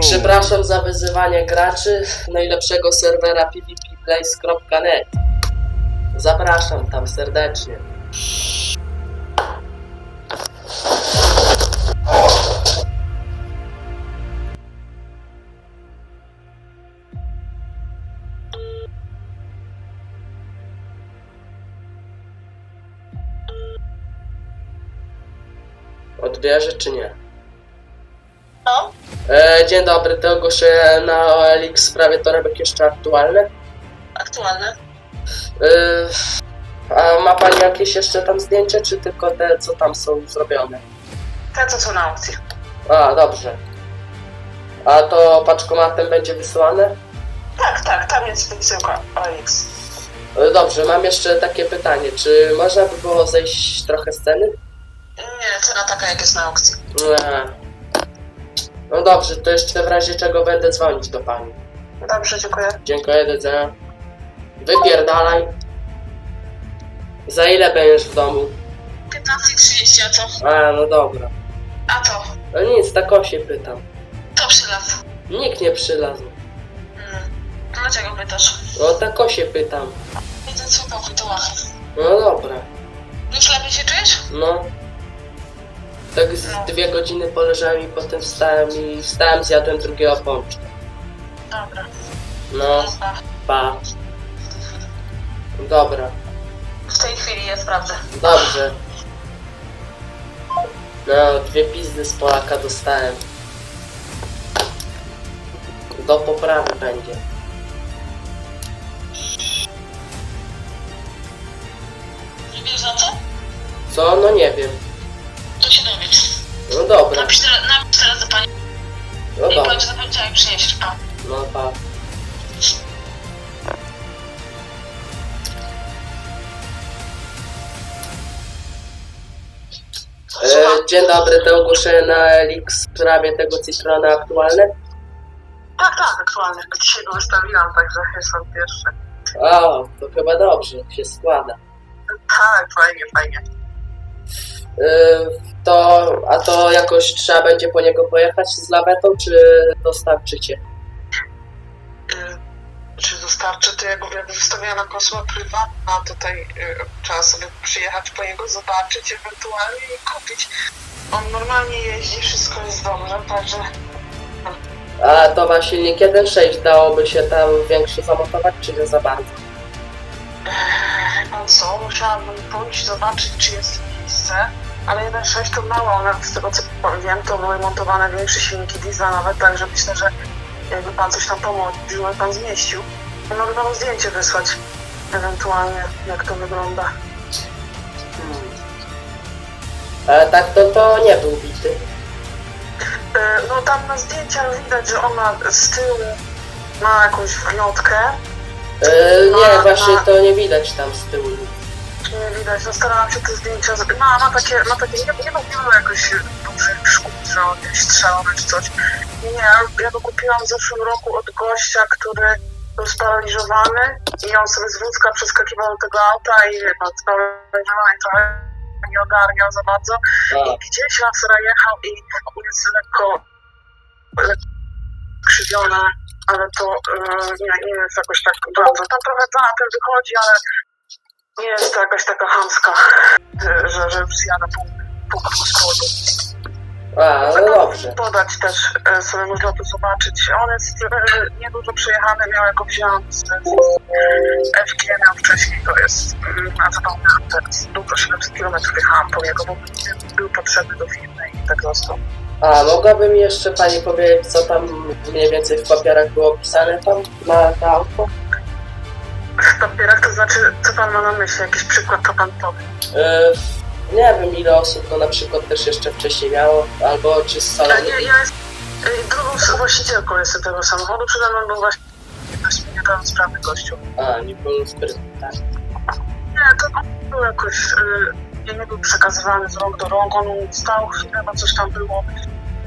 Przepraszam za wyzywanie graczy najlepszego serwera pvpplace.net. Zapraszam tam serdecznie. Odbierze czy nie? E, dzień dobry, to ogłoszę na OLX w sprawie torebek jeszcze aktualne. aktualne. A ma pani jakieś jeszcze tam zdjęcia, czy tylko te, co tam są zrobione? Te, co są na aukcji. A, dobrze. A to paczkomatem będzie wysyłane? Tak, tak, tam jest wysyłka OLX. E, dobrze, mam jeszcze takie pytanie. Czy można by było zejść trochę z ceny? Nie, cena taka, jak jest na aukcji. Nie. No dobrze, to jeszcze w razie czego będę dzwonić do pani. Dobrze, dziękuję. Dziękuję, do widzenia. Wypierdalaj. Za ile będziesz w domu? 15.30, a co? A, no dobra. A to? No nic, tak o się pytam. To przylazł. Nikt nie przylazł. Hmm. Dlaczego pytasz? No tak o się pytam. Widzę, co to wytułachy. No dobra. Już lepiej się czujesz? No. Tak z dwie godziny poleżałem i potem wstałem i wstałem, zjadłem drugiego pączka. Dobra. No, pa. Dobra, W tej chwili ja sprawdzę. dobrze. No, dwie pizdy z Polaka dostałem. Do poprawy będzie. Nie wiesz za co? Co? No nie wiem. No dobra, Napisz teraz, napisz teraz do pani no i dobra. powiedz, że i przyniesiesz. Pa. No pa. E, dzień dobry, to ogłoszenie na Elix w sprawie tego cytrona aktualne. Tak, tak, aktualnie. Dzisiaj go wystawiłam, także jestem pierwszy. O, to chyba dobrze się składa. Tak, fajnie, fajnie. E, to, a to jakoś trzeba będzie po niego pojechać z lawetą, czy dostarczycie? y, czy dostarczę, to ja go jakby wystawiała na konsuła prywatna, tutaj y, trzeba sobie przyjechać po niego, zobaczyć ewentualnie i kupić. On normalnie jeździ, wszystko jest dobrze, także A to ma silnik 1.6, dałoby się tam większy zamontować, czy nie za bardzo? e, pan co, musiałabym pójść, zobaczyć, czy jest miejsce, ale 1.6 to mało, nawet z tego co wiem, to były montowane większe silniki diesla nawet, także myślę, że jakby pan coś tam pomówił, by pan zmieścił. Mogę panu zdjęcie wysłać, ewentualnie, jak to wygląda. Hmm. Ale tak to, to nie był bity. E, No tam na zdjęciach widać, że ona z tyłu ma jakąś wgniotkę. E, nie, Ma- właśnie to nie widać tam z tyłu. Nie widać, no starałam się te zdjęcia. Ma, ma takie, ma takie, nie, nie było jakoś dużych szkód, że on gdzieś strzelony czy coś. Nie, ja go kupiłam w zeszłym roku od gościa, który był sparaliżowany i on sobie z wózka przeskakiwał do tego auta i pan, sparaliżowany trochę nie ogarniał za bardzo. A, I gdzieś lasera jechał i jest lekko, lekko krzywione, ale to e, nie, nie jest jakoś tak bardzo. Tam trochę tym wychodzi, ale nie jest to jakaś taka chamska, że, że już zjada pół, pół składu. a no dobrze. podać też e, sobie można to zobaczyć. On jest e, niedużo przejechany, miał jako wziąłem z, z FG miał wcześniej, to jest, mm, a zapomniałam teraz, dużo 700 km jechałam po niego, bo był potrzebny do firmy i tak został. A mogłaby mi jeszcze pani powiedzieć, co tam mniej więcej w papierach było pisane tam na to auto? Znaczy, co pan ma na myśli? Jakiś przykład, to pan powie. E, nie wiem ile osób to na przykład też jeszcze wcześniej miało, albo czy z Ja, salonu. nie, ja jest, e, drugą właścicielką jestem tego samochodu, przede mną był właśnie niepełnosprawny gościu. A, niepełnosprytny, tak. Nie, to on był jakoś, y, nie, nie był przekazywany z rąk do rąk, on stał chwilę, bo coś tam było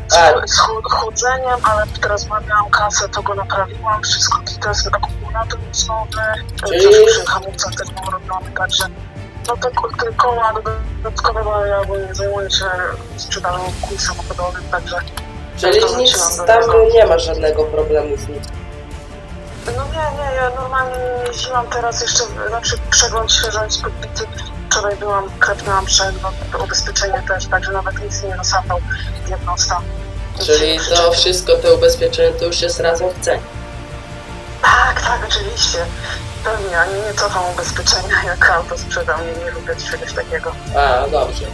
z, A. z chu- chudzeniem, ale teraz ma- miałam kasę, to go naprawiłam, wszystko, to jest akumulator jest nowy, Czyli- Czyli... przy hamulcach też był robiony, także no te, ko- te koła dodatkowe, bo ja ogólnie zajmuję się sprzedażą kół samochodowych, także Czyli to nic wróciłam do tam niego. nie ma żadnego problemu z nic. No nie, nie, ja normalnie nie jeździłam teraz jeszcze, znaczy przegląd świeżo jest podbity. Wczoraj byłam, klepnęłam przegląd, to ubezpieczenie też, także nawet nic nie rozsapał diagnosta. Czyli to wszystko, te ubezpieczenie to już jest razem w cenie. Tak, tak, oczywiście. Pewnie, ani nie cofam ubezpieczenia, jak auto sprzedam, nie, nie lubię czegoś takiego. A, dobrze.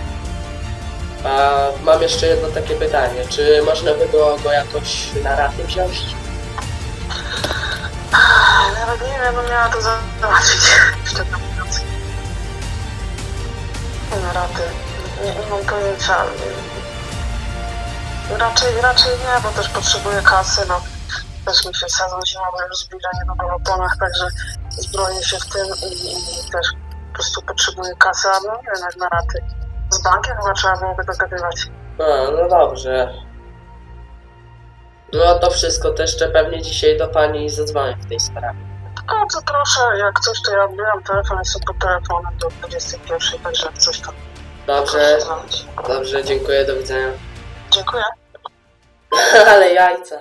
A mam jeszcze jedno takie pytanie. Czy można by było go jakoś na raty wziąć? Nawet nie wiem, no miała to szczerze mówiąc. Na nie, mam pojęcia. Raczej, raczej nie, bo też potrzebuję kasy, no. Też mi się sezon zimowy już zbliża niedługo w oponach, także zbroję się w tym i, i też po prostu potrzebuję kasy, a no nie wiem na raty. Z bankiem chyba trzeba byłoby dogadywać. A, no dobrze. No to wszystko, to jeszcze pewnie dzisiaj do pani zadzwonię w tej sprawie. Bardzo proszę, jak coś to ja odbieram telefon, jestem pod telefonem do 21, także jak coś to Dobrze, proszę dzwonić. dobrze, dziękuję, do widzenia. Dziękuję. Ale jajca.